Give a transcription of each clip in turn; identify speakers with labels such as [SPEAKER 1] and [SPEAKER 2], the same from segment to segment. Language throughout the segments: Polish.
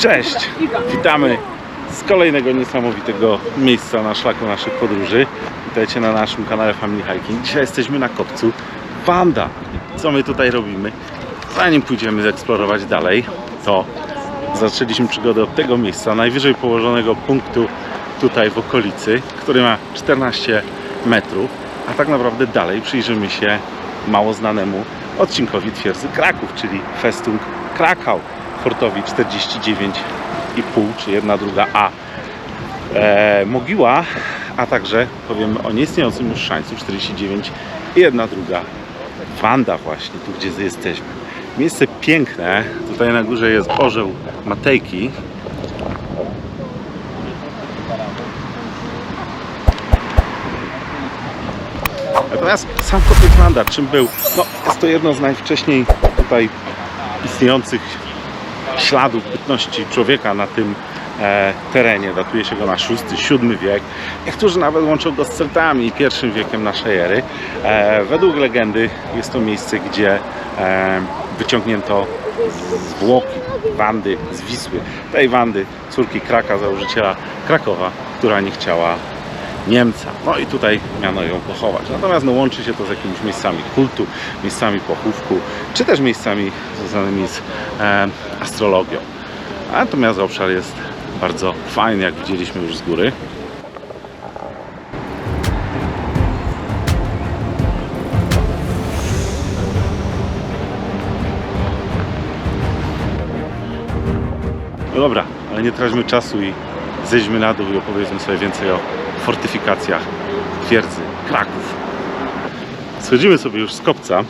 [SPEAKER 1] Cześć! Witamy z kolejnego niesamowitego miejsca na szlaku naszych podróży. Witajcie na naszym kanale Family Hiking. Dzisiaj jesteśmy na kopcu Wanda. Co my tutaj robimy? Zanim pójdziemy zeksplorować dalej, to zaczęliśmy przygodę od tego miejsca, najwyżej położonego punktu tutaj w okolicy, który ma 14 metrów, a tak naprawdę dalej przyjrzymy się mało znanemu odcinkowi twierdzy Kraków, czyli Festung Krakau, fortowi 49,5 czy 1 druga A e, Mogiła, a także powiemy o nieistniejącym już szańcu 49 i 1 druga Wanda właśnie, tu gdzie jesteśmy. Miejsce piękne, tutaj na górze jest orzeł Matejki, Natomiast sam kopiec Wanda, czym był? No, jest to jedno z najwcześniej tutaj istniejących śladów bytności człowieka na tym e, terenie. Datuje się go na VI-VII wiek. Niektórzy nawet łączą go z Celtami i pierwszym wiekiem naszej ery. E, według legendy jest to miejsce, gdzie e, wyciągnięto zwłoki Wandy z Wisły. Tej Wandy, córki Kraka, założyciela Krakowa, która nie chciała Niemca. No i tutaj miano ją pochować. Natomiast no, łączy się to z jakimiś miejscami kultu, miejscami pochówku, czy też miejscami związanymi z e, astrologią. Natomiast obszar jest bardzo fajny, jak widzieliśmy już z góry. No dobra, ale nie traćmy czasu i zejdźmy na dół i opowiedzmy sobie więcej o fortyfikacjach twierdzy Kraków. Schodzimy sobie już z kopca.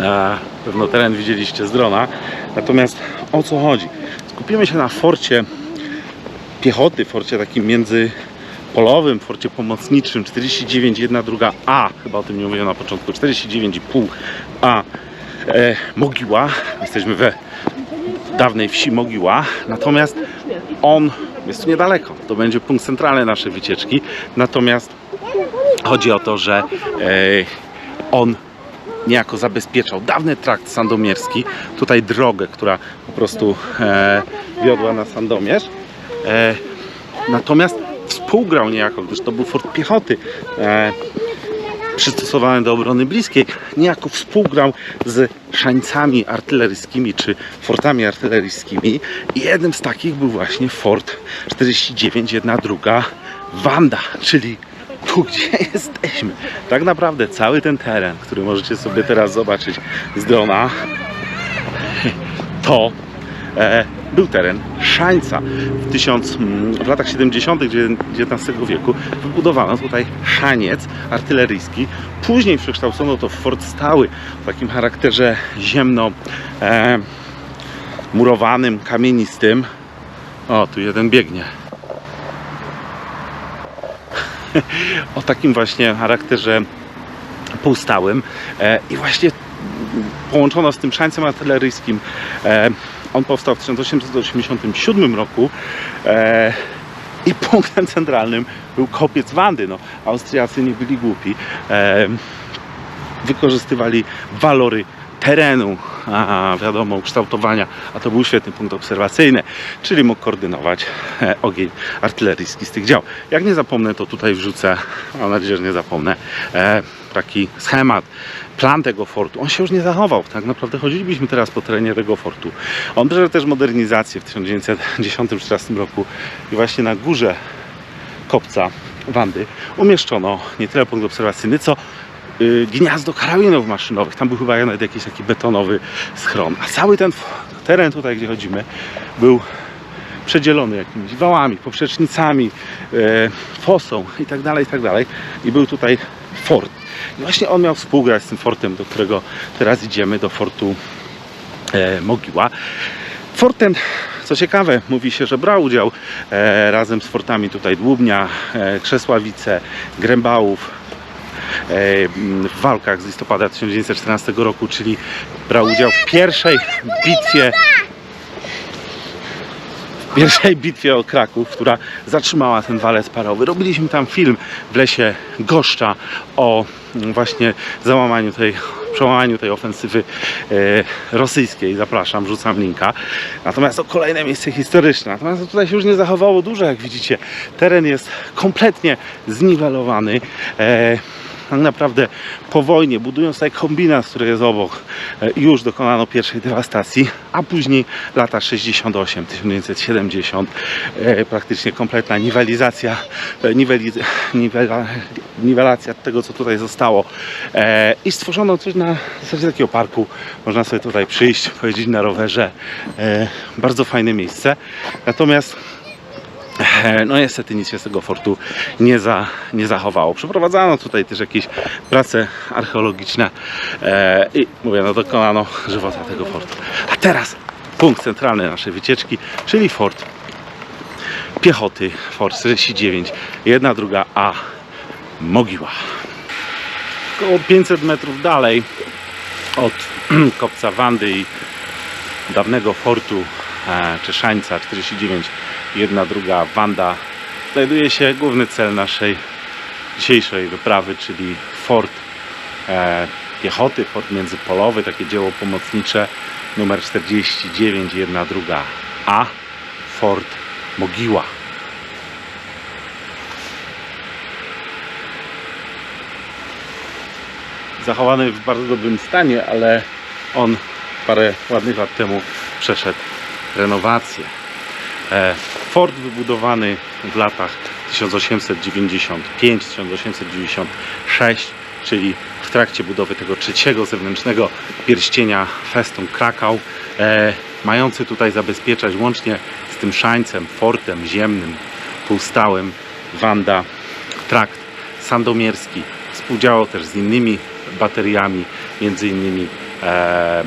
[SPEAKER 1] E, pewno teren widzieliście z drona. Natomiast o co chodzi? Skupimy się na forcie piechoty, forcie takim międzypolowym, forcie pomocniczym 49, 1, druga A, chyba o tym nie mówiłem na początku, 49,5 A e, Mogiła. Jesteśmy we dawnej wsi Mogiła. Natomiast on jest tu niedaleko. To będzie punkt centralny naszej wycieczki. Natomiast chodzi o to, że e, on niejako zabezpieczał dawny trakt sandomierski, tutaj drogę, która po prostu e, wiodła na Sandomierz. E, natomiast współgrał niejako, gdyż to był fort piechoty. E, przystosowany do obrony bliskiej, niejako współgrał z szańcami artyleryjskimi czy fortami artyleryjskimi i jednym z takich był właśnie Fort 49, jedna druga Wanda, czyli tu gdzie jesteśmy. Tak naprawdę cały ten teren, który możecie sobie teraz zobaczyć z drona, to był teren Szańca. W, mm, w latach 70. XIX wieku wybudowano tutaj szaniec artyleryjski. Później przekształcono to w fort stały w takim charakterze ziemno e, murowanym, kamienistym. O, tu jeden biegnie. o takim właśnie charakterze półstałym e, i właśnie połączono z tym szańcem artyleryjskim. E, on powstał w 1887 roku e, i punktem centralnym był kopiec Wandy. No, Austriacy nie byli głupi. E, wykorzystywali walory terenu, a wiadomo, ukształtowania, a to był świetny punkt obserwacyjny, czyli mógł koordynować e, ogień artyleryjski z tych dział. Jak nie zapomnę, to tutaj wrzucę, mam nadzieję, że nie zapomnę, e, taki schemat, plan tego fortu. On się już nie zachował, tak naprawdę chodzilibyśmy teraz po terenie tego fortu. On przeżył też modernizację w 1910-14 roku i właśnie na górze kopca Wandy umieszczono nie tyle punkt obserwacyjny, co gniazdo karabinów maszynowych. Tam był chyba nawet jakiś taki betonowy schron. A cały ten teren tutaj, gdzie chodzimy, był przedzielony jakimiś wałami, poprzecznicami, e, fosą i tak dalej, i tak dalej. I był tutaj fort. I właśnie on miał współgrać z tym fortem, do którego teraz idziemy, do fortu e, Mogiła. Fort ten, co ciekawe, mówi się, że brał udział e, razem z fortami tutaj Dłubnia, Krzesławice, Grębałów, w walkach z listopada 1914 roku, czyli brał udział w pierwszej bitwie pierwszej bitwie o Kraków, która zatrzymała ten walec parowy. Robiliśmy tam film w lesie Goszcza o mm, właśnie załamaniu tej, przełamaniu tej ofensywy e, rosyjskiej. Zapraszam, rzucam linka. Natomiast to kolejne miejsce historyczne. Natomiast tutaj się już nie zachowało dużo, jak widzicie. Teren jest kompletnie zniwelowany. Tak naprawdę po wojnie, budując tutaj kombinat, który jest obok, e, już dokonano pierwszej dewastacji, a później lata 68, 1970, e, praktycznie kompletna niwelizacja, e, niweli, niwela, niwelacja tego, co tutaj zostało. I stworzono coś na zasadzie takiego parku. Można sobie tutaj przyjść, pojeździć na rowerze. Bardzo fajne miejsce. Natomiast No niestety nic się z tego fortu nie, za, nie zachowało. Przeprowadzano tutaj też jakieś prace archeologiczne e, i mówię, no dokonano żywota tego fortu. A teraz punkt centralny naszej wycieczki, czyli fort piechoty, fort 49, jedna, druga, a Mogiła. Około 500 metrów dalej od kopca Wandy i dawnego fortu e, Czeszańca 49 jedna, druga Wanda znajduje się główny cel naszej dzisiejszej wyprawy, czyli fort e, piechoty, fort międzypolowy, takie dzieło pomocnicze numer 49, jedna, druga A, fort Mogiła. Zachowany w bardzo dobrym stanie, ale on parę ładnych lat temu przeszedł renowację. E, Fort wybudowany w latach 1895-1896, czyli w trakcie budowy tego trzeciego zewnętrznego pierścienia Festung Krakau, e, mający tutaj zabezpieczać łącznie z tym szańcem, fortem ziemnym, półstałym, Wanda, trakt sandomierski. Współdziałał też z innymi bateriami, między innymi e,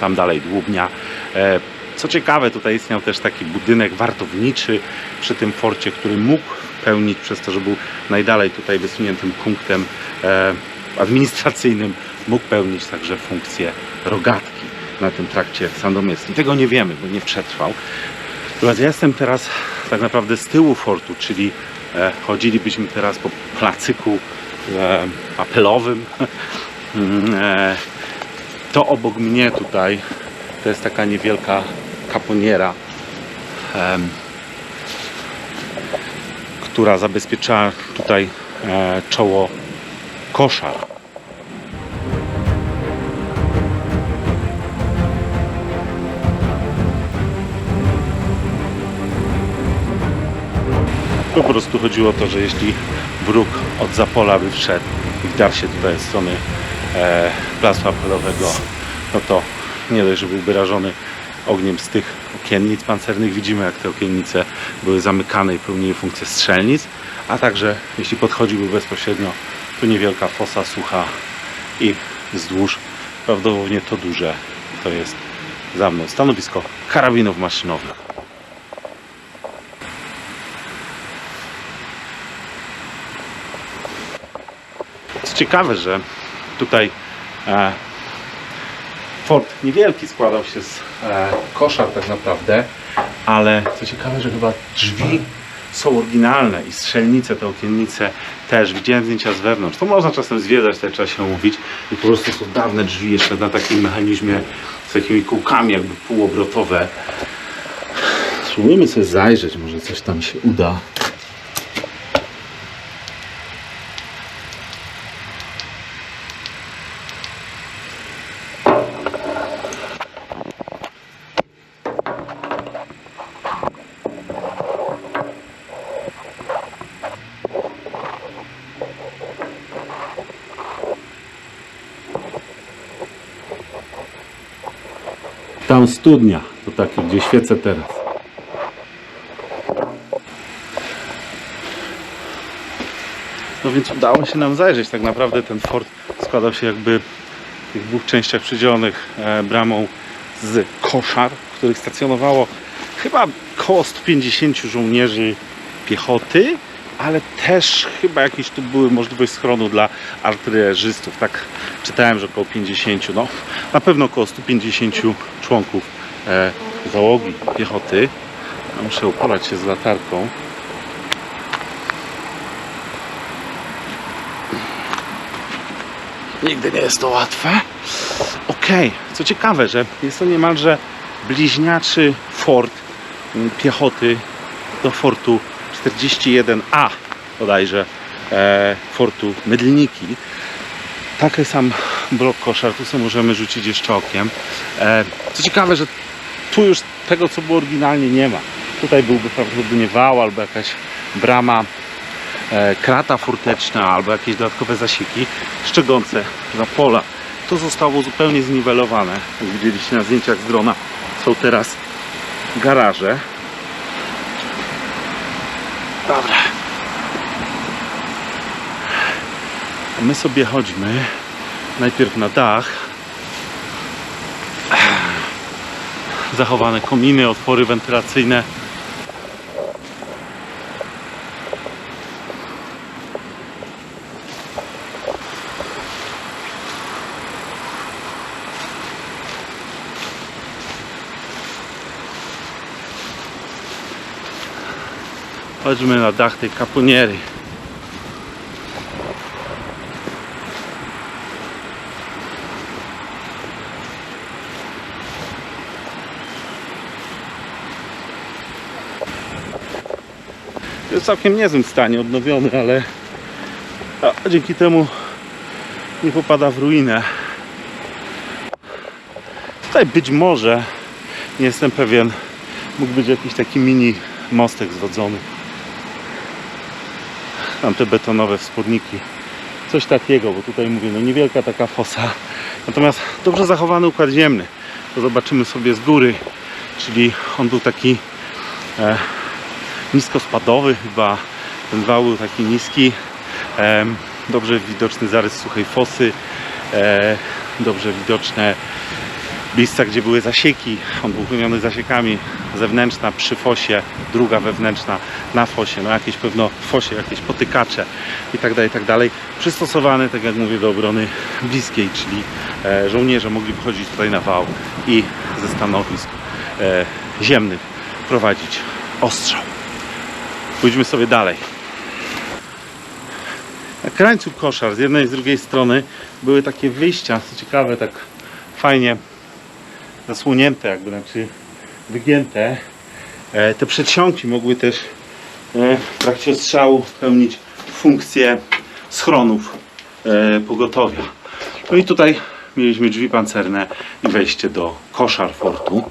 [SPEAKER 1] tam dalej Dłubnia. E, co ciekawe, tutaj istniał też taki budynek wartowniczy przy tym forcie, który mógł pełnić, przez to, że był najdalej tutaj wysuniętym punktem e, administracyjnym, mógł pełnić także funkcję rogatki na tym trakcie sandomierskim. Tego nie wiemy, bo nie przetrwał. Ja jestem teraz tak naprawdę z tyłu fortu, czyli e, chodzilibyśmy teraz po placyku e, apelowym. To obok mnie tutaj to jest taka niewielka kaponiera, która zabezpiecza tutaj e, czoło koszar. Po prostu chodziło o to, że jeśli wróg od zapola by wszedł i wdarł się tutaj z strony e, placu apelowego, no to nie dość, że byłby rażony ogniem z tych okiennic pancernych. Widzimy, jak te okiennice były zamykane i pełniły funkcję strzelnic, a także jeśli podchodziłby bezpośrednio, tu niewielka fosa sucha i wzdłuż prawdopodobnie to duże to jest za mną stanowisko karabinów maszynowych. Co ciekawe, że tutaj e, fort niewielki składał się z e, koszar tak naprawdę, ale co ciekawe, że chyba drzwi są oryginalne i strzelnice, te okiennice też. Widziałem zdjęcia z wewnątrz. To można czasem zwiedzać, tutaj trzeba się umówić. I po prostu są dawne drzwi jeszcze na takim mechanizmie z takimi kółkami jakby półobrotowe. Spróbujmy sobie zajrzeć, może coś tam się uda. Tam studnia, to takie, gdzie świecę teraz. No więc udało się nam zajrzeć. Tak naprawdę ten fort składał się jakby w tych dwóch częściach przydzielonych e, bramą z koszar, w których stacjonowało chyba około 150 żołnierzy piechoty, ale też chyba jakieś tu były możliwość schronu dla artylerzystów. Tak czytałem, że około 50, no na pewno około 150 członków e, załogi piechoty. Ja muszę upolać się z latarką. Nigdy nie jest to łatwe. Okej, co ciekawe, że jest to niemalże bliźniaczy fort mm, piechoty do fortu 41A bodajże e, fortu Mydlniki. Taki sam blok koszar, tu sobie możemy rzucić jeszcze okiem. E, co ciekawe, że tu już tego, co było oryginalnie, nie ma. Tutaj byłby prawdopodobnie wał albo jakaś brama, e, krata forteczna albo jakieś dodatkowe zasieki szczegące za pola. To zostało zupełnie zniwelowane. Jak widzieliście na zdjęciach z drona, są teraz garaże. Dobra. My sobie chodźmy najpierw na dach. Zachowane kominy, otwory wentylacyjne. Chodźmy na dach tej kaponiery. Jest w całkiem niezłym stanie, odnowiony, ale a, dzięki temu nie popada w ruinę. Tutaj być może, nie jestem pewien, mógł być jakiś taki mini mostek zwodzony. Tam te betonowe wsporniki. Coś takiego, bo tutaj mówię, no niewielka taka fosa. Natomiast dobrze zachowany układ ziemny. To zobaczymy sobie z góry. Czyli on był taki e, niskospadowy chyba. Ten wał był taki niski. Em, dobrze widoczny zarys suchej fosy. E, dobrze widoczne miejsca, gdzie były zasieki. On był wymieniony zasiekami. Zewnętrzna przy fosie, druga wewnętrzna na fosie. No jakieś pewno fosie, jakieś potykacze i tak dalej, tak dalej. Przystosowany, tak jak mówię, do obrony bliskiej, czyli e, żołnierze mogli wychodzić tutaj na wał i ze stanowisk e, ziemnych prowadzić ostrzał. Pójdźmy sobie dalej. Na krańcu koszar z jednej i z drugiej strony były takie wyjścia, co ciekawe, tak fajnie zasłonięte, jakby znaczy wygięte. E, te przedsionki mogły też e, w trakcie strzału pełnić funkcję schronów e, pogotowia. No i tutaj mieliśmy drzwi pancerne i wejście do koszar fortu.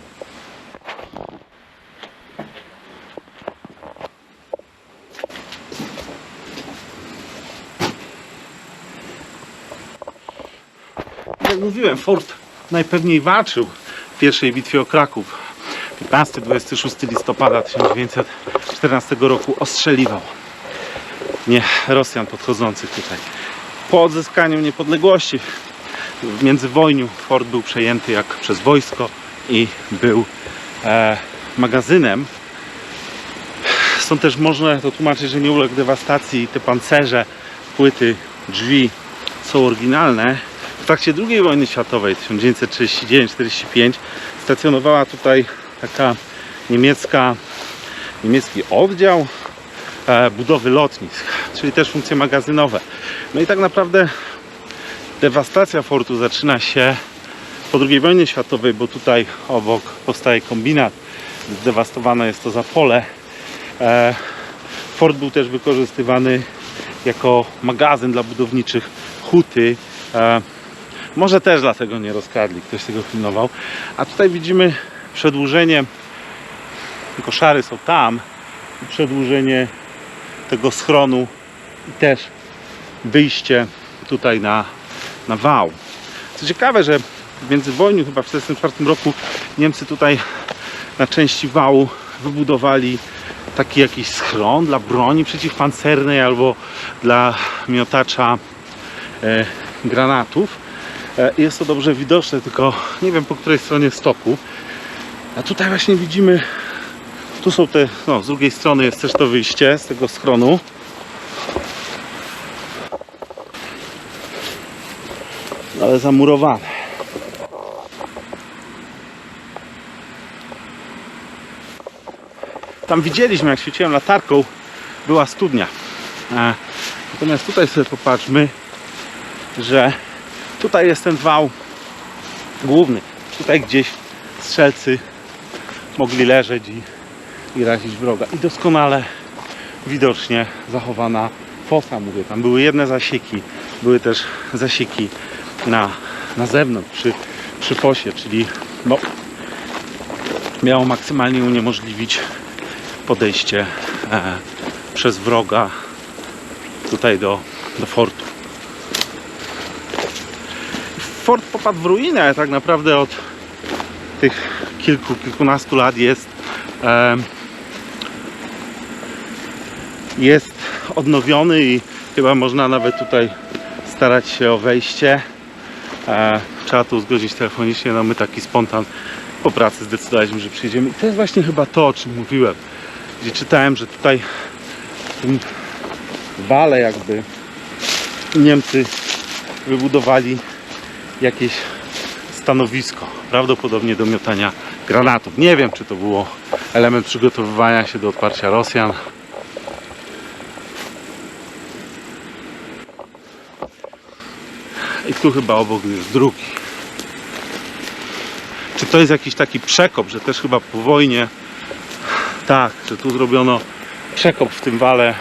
[SPEAKER 1] Jak mówiłem, fort najpewniej walczył pierwszej bitwie o Kraków. 15-26 listopada 1914 roku ostrzeliwał nie Rosjan podchodzących tutaj. Po odzyskaniu niepodległości w międzywojniu fort był przejęty jak przez wojsko i był e, magazynem. Stąd też można to tłumaczyć, że nie uległ dewastacji. Te pancerze, płyty, drzwi są oryginalne. Trakcie II wojny światowej 1939-45 stacjonowała tutaj taka niemiecka, niemiecki oddział e, budowy lotnisk, czyli też funkcje magazynowe. No i tak naprawdę dewastacja fortu zaczyna się po II wojnie światowej, bo tutaj obok powstaje kombinat, zdewastowane jest to zapole. E, fort był też wykorzystywany jako magazyn dla budowniczych huty. Może też dlatego nie rozkradli, ktoś tego pilnował. A tutaj widzimy przedłużenie, koszary są tam, przedłużenie tego schronu i też wyjście tutaj na, na wał. Co ciekawe, że w międzywojniu, chyba w 1944 roku, Niemcy tutaj na części wału wybudowali taki jakiś schron dla broni przeciwpancernej albo dla miotacza e, granatów. E, jest to dobrze widoczne, tylko nie wiem po której stronie stoku. A tutaj właśnie widzimy, tu są te, no z drugiej strony jest też to wyjście z tego schronu. Ale zamurowane. tam widzieliśmy, jak świeciłem latarką, była studnia. E, natomiast tutaj sobie popatrzmy, że tutaj jest ten wał główny. Tutaj gdzieś strzelcy mogli leżeć i, i razić wroga. I doskonale widocznie zachowana fosa, mówię. Tam były jedne zasieki, były też zasieki na, na zewnątrz przy, przy fosie, czyli no, miało maksymalnie uniemożliwić podejście e, przez wroga tutaj do, do fortu. Fort popadł w ruinę, tak naprawdę od tych kilku, kilkunastu lat jest jest odnowiony i chyba można nawet tutaj starać się o wejście. E, trzeba to uzgodnić telefonicznie, no my taki spontan po pracy zdecydowaliśmy, że przyjedziemy. I to jest właśnie chyba to, o czym mówiłem. Gdzie czytałem, że tutaj w tym wale jakby Niemcy wybudowali jakieś stanowisko, prawdopodobnie do miotania granatów. Nie wiem, czy to było element przygotowywania się do odparcia Rosjan. I tu chyba obok jest drugi. Czy to jest jakiś taki przekop, że też chyba po wojnie tak, że tu zrobiono przekop w tym wale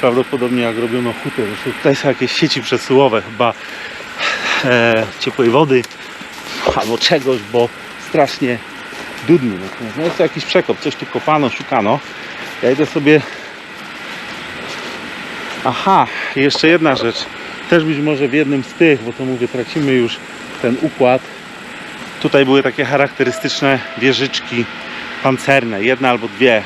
[SPEAKER 1] prawdopodobnie jak robiono hutę. Tutaj są jakieś sieci przesyłowe chyba e, ciepłej wody albo czegoś, bo strasznie. Natomiast no jest to jakiś przekop, coś tu kopano, szukano. Ja idę sobie... Aha, jeszcze jedna rzecz. Też być może w jednym z tych, bo to mówię, tracimy już ten układ. Tutaj były takie charakterystyczne wieżyczki pancerne, jedna albo dwie.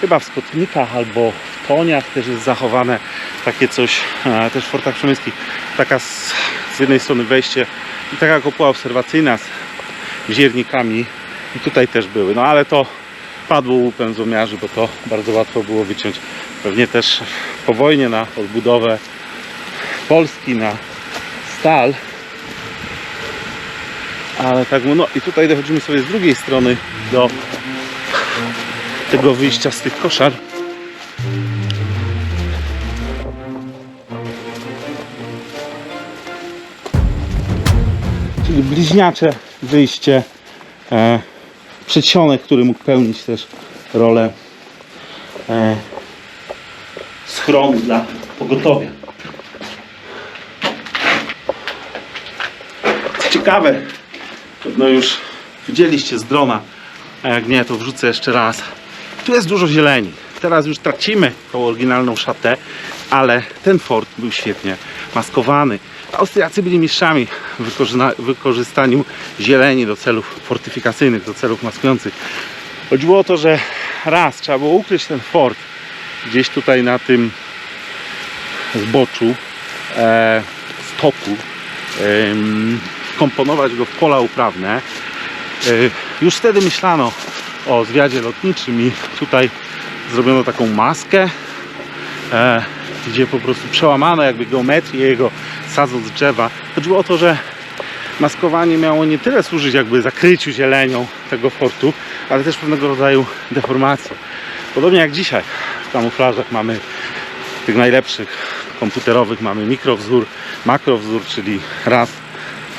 [SPEAKER 1] Chyba w Skotnikach albo w Toniach też jest zachowane takie coś, e, też w Fortach Przemyskich. Taka z, z jednej strony wejście i taka kopuła obserwacyjna z ziernikami i tutaj też były. No ale to padło łupem złomiarzy, bo to bardzo łatwo było wyciąć. Pewnie też po wojnie na odbudowę Polski na stal. Ale tak, no i tutaj dochodzimy sobie z drugiej strony do tego wyjścia z tych koszar. Bliźniacze wyjście. E, przedsionek, który mógł pełnić też rolę e, schronu dla pogotowia. Ciekawe, pewno już widzieliście z drona, a jak nie, to wrzucę jeszcze raz. Tu jest dużo zieleni. Teraz już tracimy tą oryginalną szatę, ale ten fort był świetnie maskowany. Austriacy byli mistrzami w wykorzystaniu zieleni do celów fortyfikacyjnych, do celów maskujących. Chodziło o to, że raz trzeba było ukryć ten fort gdzieś tutaj na tym zboczu e, stoku, wkomponować go w pola uprawne. E, już wtedy myślano o zwiadzie lotniczym i tutaj zrobiono taką maskę, e, gdzie po prostu przełamano jakby geometrię jego sadząc drzewa. Chodziło o to, że maskowanie miało nie tyle służyć jakby zakryciu zielenią tego fortu, ale też pewnego rodzaju deformacji. Podobnie jak dzisiaj w kamuflażach mamy tych najlepszych komputerowych mamy mikrowzór, makrowzór, czyli raz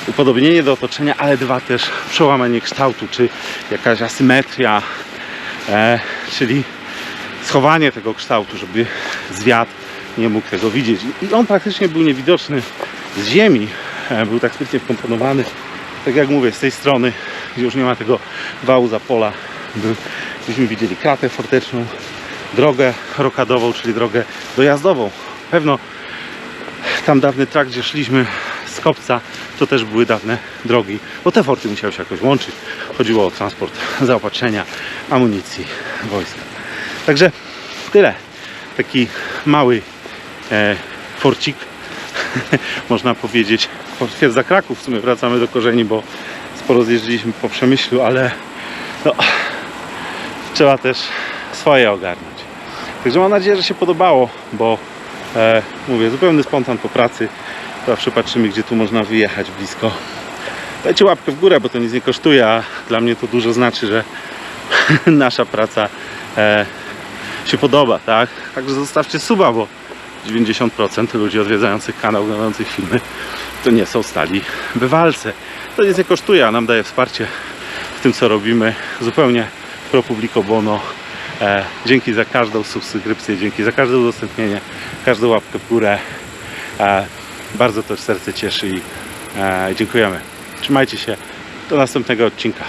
[SPEAKER 1] upodobnienie do otoczenia, ale dwa też przełamanie kształtu, czy jakaś asymetria, e, czyli schowanie tego kształtu, żeby zwiat nie mógł tego widzieć. I on praktycznie był niewidoczny z ziemi, e, był tak sprytnie wkomponowany, tak jak mówię, z tej strony, gdzie już nie ma tego wału za pola, byśmy widzieli kratę forteczną, drogę rokadową, czyli drogę dojazdową. Pewno tam dawny trakt, gdzie szliśmy z kopca, to też były dawne drogi, bo te forty musiały się jakoś łączyć. Chodziło o transport zaopatrzenia, amunicji, wojska. Także tyle. Taki mały forcik, można powiedzieć. Twierdza Kraków, w sumie wracamy do korzeni, bo sporo zjeździliśmy po Przemyślu, ale no, trzeba też swoje ogarnąć. Także mam nadzieję, że się podobało, bo e, mówię, zupełny spontan po pracy. Zawsze patrzymy, gdzie tu można wyjechać blisko. Dajcie łapkę w górę, bo to nic nie kosztuje, a dla mnie to dużo znaczy, że nasza praca e, się podoba, tak? Także zostawcie suba, bo 90% ludzi odwiedzających kanał, oglądających filmy, to nie są stali bywalcy. To nic nie kosztuje, a nam daje wsparcie w tym, co robimy. Zupełnie pro publico bono. E, dzięki za każdą subskrypcję, dzięki za każde udostępnienie, każdą łapkę w górę. E, bardzo to serce cieszy i e, dziękujemy. Trzymajcie się. Do następnego odcinka.